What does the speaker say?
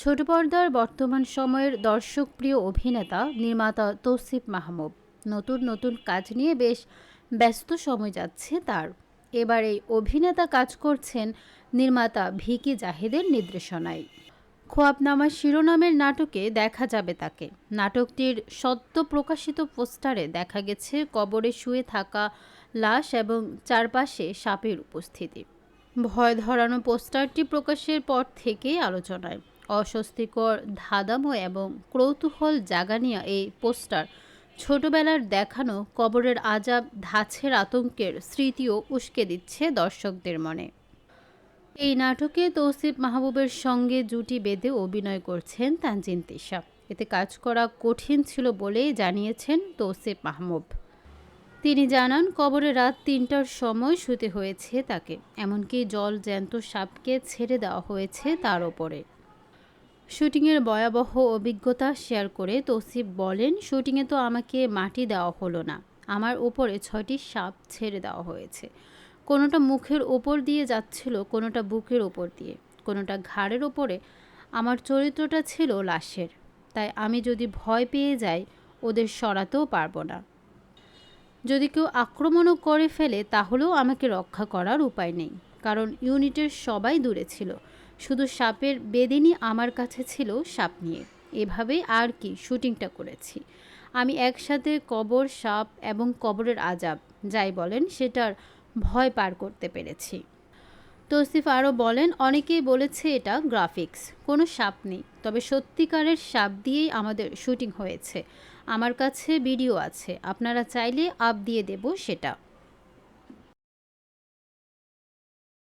ছোট পর্দার বর্তমান সময়ের দর্শকপ্রিয় অভিনেতা নির্মাতা তৌসিফ মাহমুদ। নতুন নতুন কাজ নিয়ে বেশ ব্যস্ত সময় যাচ্ছে তার। এবার এই অভিনেতা কাজ করছেন নির্মাতা ভিকি জাহেদের নির্দেশনায়। খোয়াবনামা শিরোনামের নাটকে দেখা যাবে তাকে। নাটকটির সদ্য প্রকাশিত পোস্টারে দেখা গেছে কবরে শুয়ে থাকা লাশ এবং চারপাশে সাপের উপস্থিতি। ভয় ধরানো পোস্টারটি প্রকাশের পর থেকেই আলোচনায়। অস্বস্তিকর ধাঁধাময় এবং কৌতূহল জাগানিয়া এই পোস্টার। ছোটবেলার দেখানো কবরের আজাব, ধাঁচের আতঙ্কের স্মৃতিও উস্কে দিচ্ছে দর্শকদের মনে। এই নাটকে তৌসিফ মাহবুবের সঙ্গে জুটি বেঁধে অভিনয় করছেন তানজিন তিশা। এতে কাজ করা কঠিন ছিল বলে জানিয়েছেন তৌসিফ মাহমুব তিনি জানান, কবরে রাত তিনটার সময় শুতে হয়েছে তাকে। এমনকি জল জ্যান্ত সাপকে ছেড়ে দেওয়া হয়েছে তার ওপরে। শুটিংয়ের ভয়াবহ অভিজ্ঞতা শেয়ার করে তৌসিফ বলেন, শুটিংয়ে তো আমাকে মাটি দেওয়া হলো না। আমার ওপরে ছয়টি সাপ ছেড়ে দেওয়া হয়েছে। কোনোটা মুখের ওপর দিয়ে যাচ্ছিল, কোনোটা বুকের ওপর দিয়ে। কোনোটা ঘাড়ের ওপরে আমার চরিত্রটা ছিল লাশের। তাই আমি যদি ভয় পেয়ে যাই, ওদের সরাতেও পারব না। যদি কেউ আক্রমণও করে ফেলে, তাহলেও আমাকে রক্ষা করার উপায় নেই। কারণ ইউনিটের সবাই দূরে ছিল। শুধু সাপের বেদিনী আমার কাছে ছিল সাপ নিয়ে। এভাবেই আর কি শুটিংটা করেছি। আমি একসাথে কবর, সাপ এবং কবরের আজাব, যাই বলেন, সেটার ভয় পার করতে পেরেছি। তৌসিফ আরও বলেন, অনেকেই বলেছে এটা গ্রাফিক্স। কোনো সাপ নেই। তবে সত্যিকারের সাপ দিয়েই আমাদের শুটিং হয়েছে। আমার কাছে ভিডিও আছে। আপনারা চাইলে আপ দিয়ে দেব সেটা।